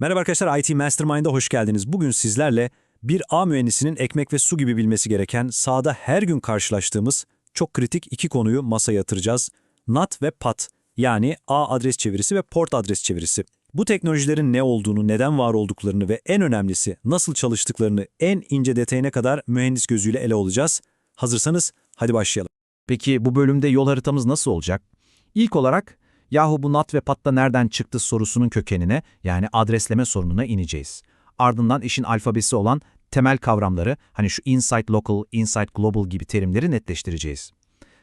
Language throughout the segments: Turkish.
Merhaba arkadaşlar, IT Mastermind'a hoş geldiniz. Bugün sizlerle bir A mühendisinin ekmek ve su gibi bilmesi gereken, sahada her gün karşılaştığımız çok kritik iki konuyu masaya yatıracağız. NAT ve PAT, yani A adres çevirisi ve port adres çevirisi. Bu teknolojilerin ne olduğunu, neden var olduklarını ve en önemlisi nasıl çalıştıklarını en ince detayına kadar mühendis gözüyle ele alacağız. Hazırsanız hadi başlayalım. Peki bu bölümde yol haritamız nasıl olacak? İlk olarak yahu bu NAT ve PAT'ta nereden çıktı sorusunun kökenine yani adresleme sorununa ineceğiz. Ardından işin alfabesi olan temel kavramları hani şu inside local, inside global gibi terimleri netleştireceğiz.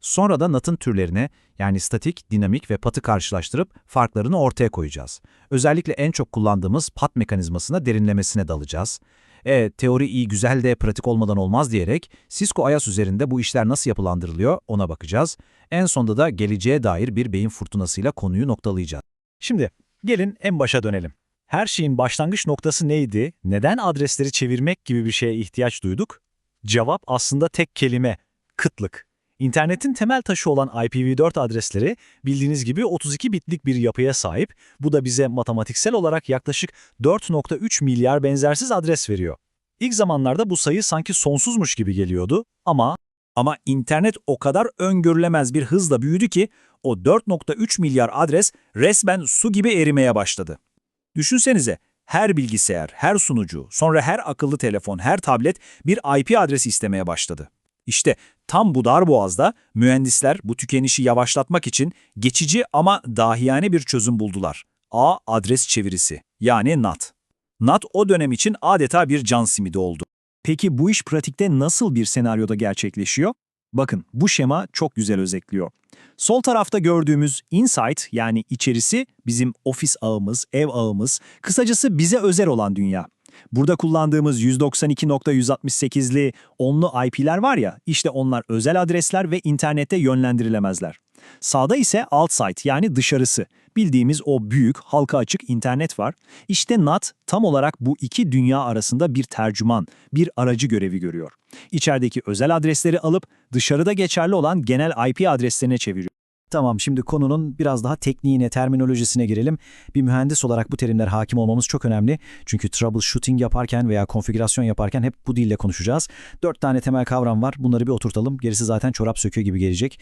Sonra da NAT'ın türlerine yani statik, dinamik ve PAT'ı karşılaştırıp farklarını ortaya koyacağız. Özellikle en çok kullandığımız PAT mekanizmasına derinlemesine dalacağız. E, teori iyi güzel de pratik olmadan olmaz diyerek Cisco IaaS üzerinde bu işler nasıl yapılandırılıyor ona bakacağız. En sonunda da geleceğe dair bir beyin fırtınasıyla konuyu noktalayacağız. Şimdi gelin en başa dönelim. Her şeyin başlangıç noktası neydi? Neden adresleri çevirmek gibi bir şeye ihtiyaç duyduk? Cevap aslında tek kelime, kıtlık. İnternetin temel taşı olan IPv4 adresleri bildiğiniz gibi 32 bitlik bir yapıya sahip. Bu da bize matematiksel olarak yaklaşık 4.3 milyar benzersiz adres veriyor. İlk zamanlarda bu sayı sanki sonsuzmuş gibi geliyordu ama ama internet o kadar öngörülemez bir hızla büyüdü ki o 4.3 milyar adres resmen su gibi erimeye başladı. Düşünsenize her bilgisayar, her sunucu, sonra her akıllı telefon, her tablet bir IP adresi istemeye başladı. İşte tam bu darboğazda mühendisler bu tükenişi yavaşlatmak için geçici ama dahiyane bir çözüm buldular. A adres çevirisi yani NAT. NAT o dönem için adeta bir can simidi oldu. Peki bu iş pratikte nasıl bir senaryoda gerçekleşiyor? Bakın bu şema çok güzel özetliyor. Sol tarafta gördüğümüz insight yani içerisi bizim ofis ağımız, ev ağımız, kısacası bize özel olan dünya. Burada kullandığımız 192.168'li onlu IP'ler var ya, işte onlar özel adresler ve internette yönlendirilemezler. Sağda ise outside yani dışarısı. Bildiğimiz o büyük, halka açık internet var. İşte NAT tam olarak bu iki dünya arasında bir tercüman, bir aracı görevi görüyor. İçerideki özel adresleri alıp dışarıda geçerli olan genel IP adreslerine çeviriyor. Tamam şimdi konunun biraz daha tekniğine, terminolojisine girelim. Bir mühendis olarak bu terimler hakim olmamız çok önemli. Çünkü troubleshooting yaparken veya konfigürasyon yaparken hep bu dille konuşacağız. Dört tane temel kavram var. Bunları bir oturtalım. Gerisi zaten çorap söküyor gibi gelecek.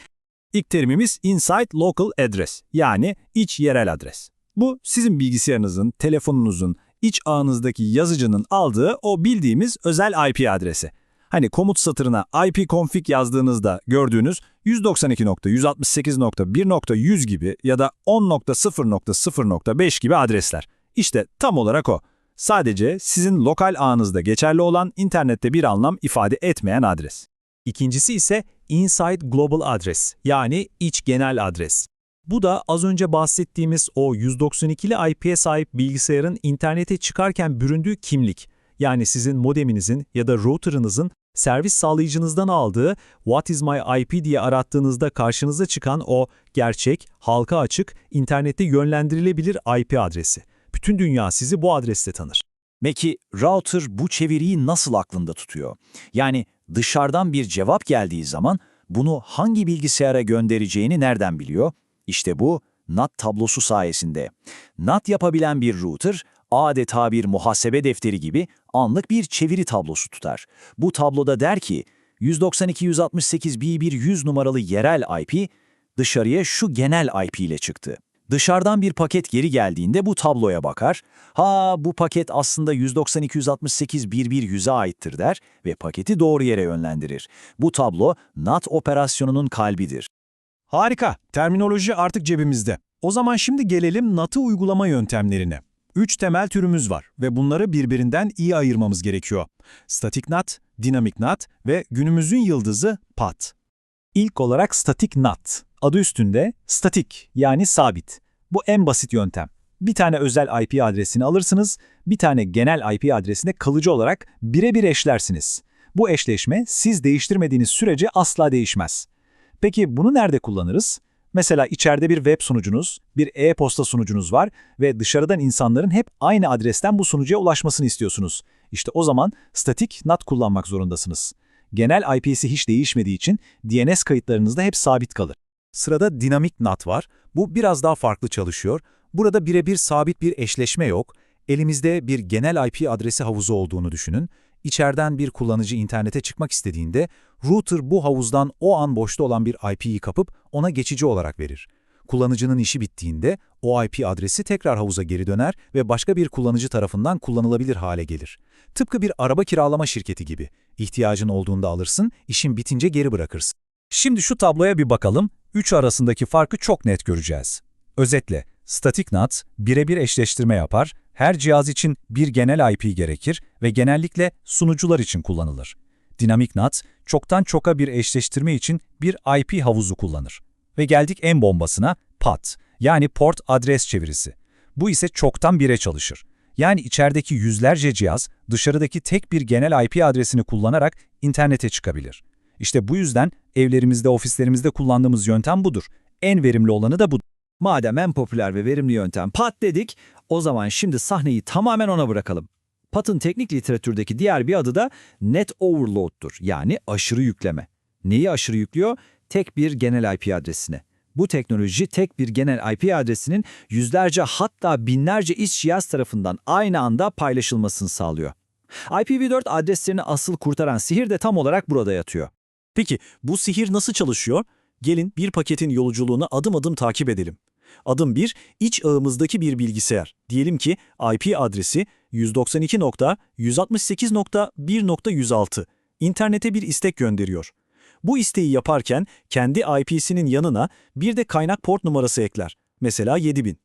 İlk terimimiz Inside Local Address yani iç yerel adres. Bu sizin bilgisayarınızın, telefonunuzun, iç ağınızdaki yazıcının aldığı o bildiğimiz özel IP adresi. Hani komut satırına ipconfig yazdığınızda gördüğünüz 192.168.1.100 gibi ya da 10.0.0.5 gibi adresler. İşte tam olarak o. Sadece sizin lokal ağınızda geçerli olan internette bir anlam ifade etmeyen adres. İkincisi ise Inside Global Address yani iç genel adres. Bu da az önce bahsettiğimiz o 192'li IP'ye sahip bilgisayarın internete çıkarken büründüğü kimlik. Yani sizin modeminizin ya da router'ınızın servis sağlayıcınızdan aldığı What is my IP diye arattığınızda karşınıza çıkan o gerçek, halka açık, internette yönlendirilebilir IP adresi. Bütün dünya sizi bu adresle tanır. Peki router bu çeviriyi nasıl aklında tutuyor? Yani dışarıdan bir cevap geldiği zaman bunu hangi bilgisayara göndereceğini nereden biliyor? İşte bu NAT tablosu sayesinde. NAT yapabilen bir router adeta bir muhasebe defteri gibi anlık bir çeviri tablosu tutar. Bu tabloda der ki 192.168.1.100 numaralı yerel IP dışarıya şu genel IP ile çıktı. Dışarıdan bir paket geri geldiğinde bu tabloya bakar. Ha bu paket aslında 192.168.1.1.100'e aittir der ve paketi doğru yere yönlendirir. Bu tablo NAT operasyonunun kalbidir. Harika, terminoloji artık cebimizde. O zaman şimdi gelelim NAT'ı uygulama yöntemlerine. Üç temel türümüz var ve bunları birbirinden iyi ayırmamız gerekiyor. Statik NAT, dinamik NAT ve günümüzün yıldızı PAT. İlk olarak statik NAT. Adı üstünde statik yani sabit. Bu en basit yöntem. Bir tane özel IP adresini alırsınız, bir tane genel IP adresine kalıcı olarak birebir eşlersiniz. Bu eşleşme siz değiştirmediğiniz sürece asla değişmez. Peki bunu nerede kullanırız? Mesela içeride bir web sunucunuz, bir e-posta sunucunuz var ve dışarıdan insanların hep aynı adresten bu sunucuya ulaşmasını istiyorsunuz. İşte o zaman statik NAT kullanmak zorundasınız. Genel IP'si hiç değişmediği için DNS kayıtlarınızda hep sabit kalır. Sırada dinamik NAT var. Bu biraz daha farklı çalışıyor. Burada birebir sabit bir eşleşme yok. Elimizde bir genel IP adresi havuzu olduğunu düşünün. İçeriden bir kullanıcı internete çıkmak istediğinde router bu havuzdan o an boşta olan bir IP'yi kapıp ona geçici olarak verir. Kullanıcının işi bittiğinde o IP adresi tekrar havuza geri döner ve başka bir kullanıcı tarafından kullanılabilir hale gelir. Tıpkı bir araba kiralama şirketi gibi. İhtiyacın olduğunda alırsın, işin bitince geri bırakırsın. Şimdi şu tabloya bir bakalım. Üç arasındaki farkı çok net göreceğiz. Özetle, statik NAT birebir eşleştirme yapar, her cihaz için bir genel IP gerekir ve genellikle sunucular için kullanılır. Dinamik NAT, çoktan çoka bir eşleştirme için bir IP havuzu kullanır. Ve geldik en bombasına, PAT, yani port adres çevirisi. Bu ise çoktan bire çalışır. Yani içerideki yüzlerce cihaz dışarıdaki tek bir genel IP adresini kullanarak internete çıkabilir. İşte bu yüzden evlerimizde, ofislerimizde kullandığımız yöntem budur. En verimli olanı da budur. Madem en popüler ve verimli yöntem PAT dedik, o zaman şimdi sahneyi tamamen ona bırakalım. PAT'ın teknik literatürdeki diğer bir adı da Net Overload'dur yani aşırı yükleme. Neyi aşırı yüklüyor? Tek bir genel IP adresine. Bu teknoloji tek bir genel IP adresinin yüzlerce hatta binlerce iç cihaz tarafından aynı anda paylaşılmasını sağlıyor. IPv4 adreslerini asıl kurtaran sihir de tam olarak burada yatıyor. Peki bu sihir nasıl çalışıyor? Gelin bir paketin yolculuğunu adım adım takip edelim. Adım 1, iç ağımızdaki bir bilgisayar. Diyelim ki IP adresi 192.168.1.106. İnternete bir istek gönderiyor. Bu isteği yaparken kendi IP'sinin yanına bir de kaynak port numarası ekler. Mesela 7000.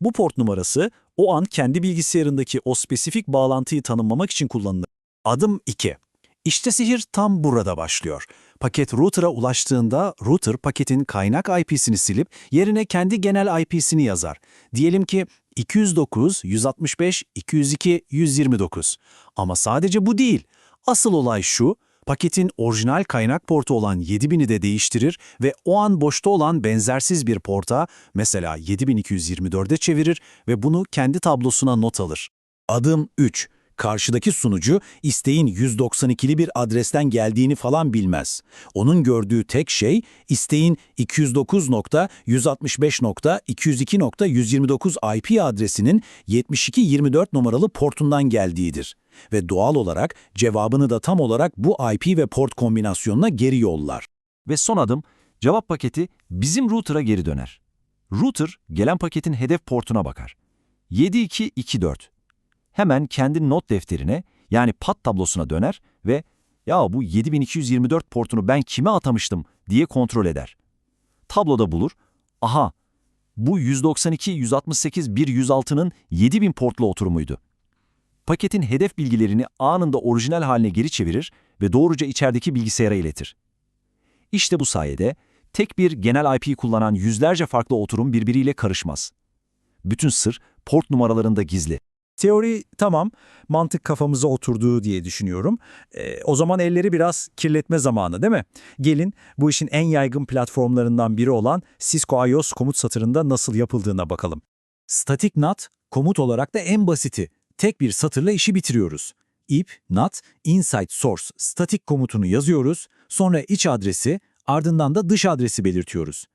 Bu port numarası o an kendi bilgisayarındaki o spesifik bağlantıyı tanımlamak için kullanılır. Adım 2. İşte sihir tam burada başlıyor. Paket router'a ulaştığında router paketin kaynak IP'sini silip yerine kendi genel IP'sini yazar. Diyelim ki 209, 165, 202, 129. Ama sadece bu değil. Asıl olay şu, paketin orijinal kaynak portu olan 7000'i de değiştirir ve o an boşta olan benzersiz bir porta, mesela 7224'e çevirir ve bunu kendi tablosuna not alır. Adım 3. Karşıdaki sunucu isteğin 192'li bir adresten geldiğini falan bilmez. Onun gördüğü tek şey isteğin 209.165.202.129 IP adresinin 7224 numaralı portundan geldiğidir. Ve doğal olarak cevabını da tam olarak bu IP ve port kombinasyonuna geri yollar. Ve son adım, cevap paketi bizim router'a geri döner. Router, gelen paketin hedef portuna bakar. 7224. Hemen kendi not defterine, yani PAT tablosuna döner ve ''Ya bu 7224 portunu ben kime atamıştım?'' diye kontrol eder. Tabloda bulur, ''Aha, bu 192.168.106'nın 7000 portlu oturumuydu.'' Paketin hedef bilgilerini anında orijinal haline geri çevirir ve doğruca içerideki bilgisayara iletir. İşte bu sayede tek bir genel IP kullanan yüzlerce farklı oturum birbiriyle karışmaz. Bütün sır port numaralarında gizli. Teori tamam, mantık kafamıza oturduğu diye düşünüyorum. Ee, o zaman elleri biraz kirletme zamanı değil mi? Gelin bu işin en yaygın platformlarından biri olan Cisco IOS komut satırında nasıl yapıldığına bakalım. Static NAT komut olarak da en basiti. Tek bir satırla işi bitiriyoruz. ip, NAT, inside source static komutunu yazıyoruz, sonra iç adresi, ardından da dış adresi belirtiyoruz.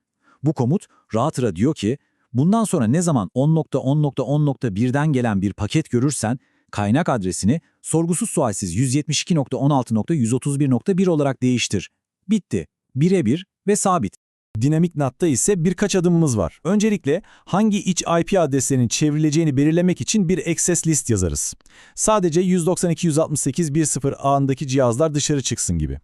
Bu komut router'a diyor ki, bundan sonra ne zaman 10.10.10.1'den gelen bir paket görürsen, kaynak adresini sorgusuz sualsiz 172.16.131.1 olarak değiştir. Bitti. Birebir ve sabit. Dinamik NAT'ta ise birkaç adımımız var. Öncelikle hangi iç IP adreslerinin çevrileceğini belirlemek için bir access list yazarız. Sadece 192.168.1.0 ağındaki cihazlar dışarı çıksın gibi.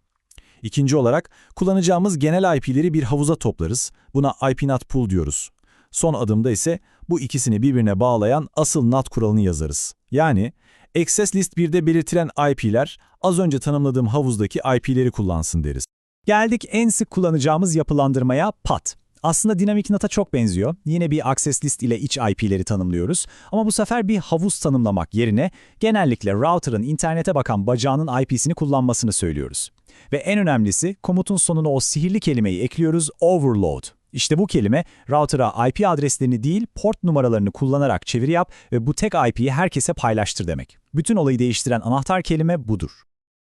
İkinci olarak kullanacağımız genel IP'leri bir havuza toplarız. Buna IP NAT pool diyoruz. Son adımda ise bu ikisini birbirine bağlayan asıl NAT kuralını yazarız. Yani access list 1'de belirtilen IP'ler az önce tanımladığım havuzdaki IP'leri kullansın deriz. Geldik en sık kullanacağımız yapılandırmaya PAT. Aslında dinamik NAT'a çok benziyor. Yine bir access list ile iç IP'leri tanımlıyoruz. Ama bu sefer bir havuz tanımlamak yerine genellikle router'ın internete bakan bacağının IP'sini kullanmasını söylüyoruz. Ve en önemlisi komutun sonuna o sihirli kelimeyi ekliyoruz overload. İşte bu kelime router'a IP adreslerini değil port numaralarını kullanarak çeviri yap ve bu tek IP'yi herkese paylaştır demek. Bütün olayı değiştiren anahtar kelime budur.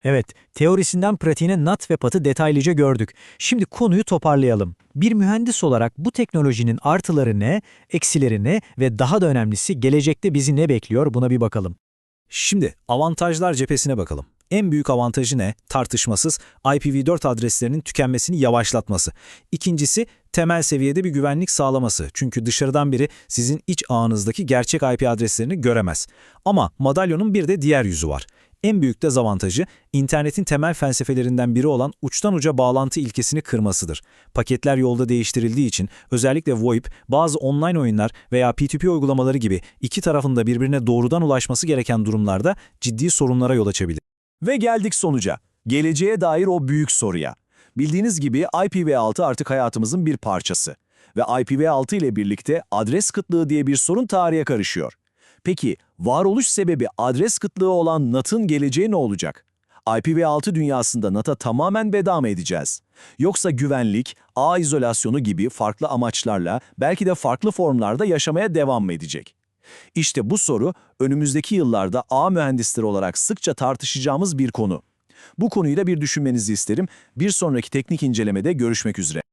Evet, teorisinden pratiğine NAT ve PAT'ı detaylıca gördük. Şimdi konuyu toparlayalım. Bir mühendis olarak bu teknolojinin artıları ne, eksileri ne ve daha da önemlisi gelecekte bizi ne bekliyor buna bir bakalım. Şimdi avantajlar cephesine bakalım. En büyük avantajı ne? Tartışmasız IPv4 adreslerinin tükenmesini yavaşlatması. İkincisi temel seviyede bir güvenlik sağlaması. Çünkü dışarıdan biri sizin iç ağınızdaki gerçek IP adreslerini göremez. Ama madalyonun bir de diğer yüzü var. En büyük dezavantajı internetin temel felsefelerinden biri olan uçtan uca bağlantı ilkesini kırmasıdır. Paketler yolda değiştirildiği için özellikle VoIP, bazı online oyunlar veya P2P uygulamaları gibi iki tarafında birbirine doğrudan ulaşması gereken durumlarda ciddi sorunlara yol açabilir. Ve geldik sonuca. Geleceğe dair o büyük soruya. Bildiğiniz gibi IPv6 artık hayatımızın bir parçası. Ve IPv6 ile birlikte adres kıtlığı diye bir sorun tarihe karışıyor. Peki varoluş sebebi adres kıtlığı olan NAT'ın geleceği ne olacak? IPv6 dünyasında NAT'a tamamen veda mı edeceğiz? Yoksa güvenlik, ağ izolasyonu gibi farklı amaçlarla belki de farklı formlarda yaşamaya devam mı edecek? İşte bu soru önümüzdeki yıllarda ağ mühendisleri olarak sıkça tartışacağımız bir konu. Bu konuyu da bir düşünmenizi isterim. Bir sonraki teknik incelemede görüşmek üzere.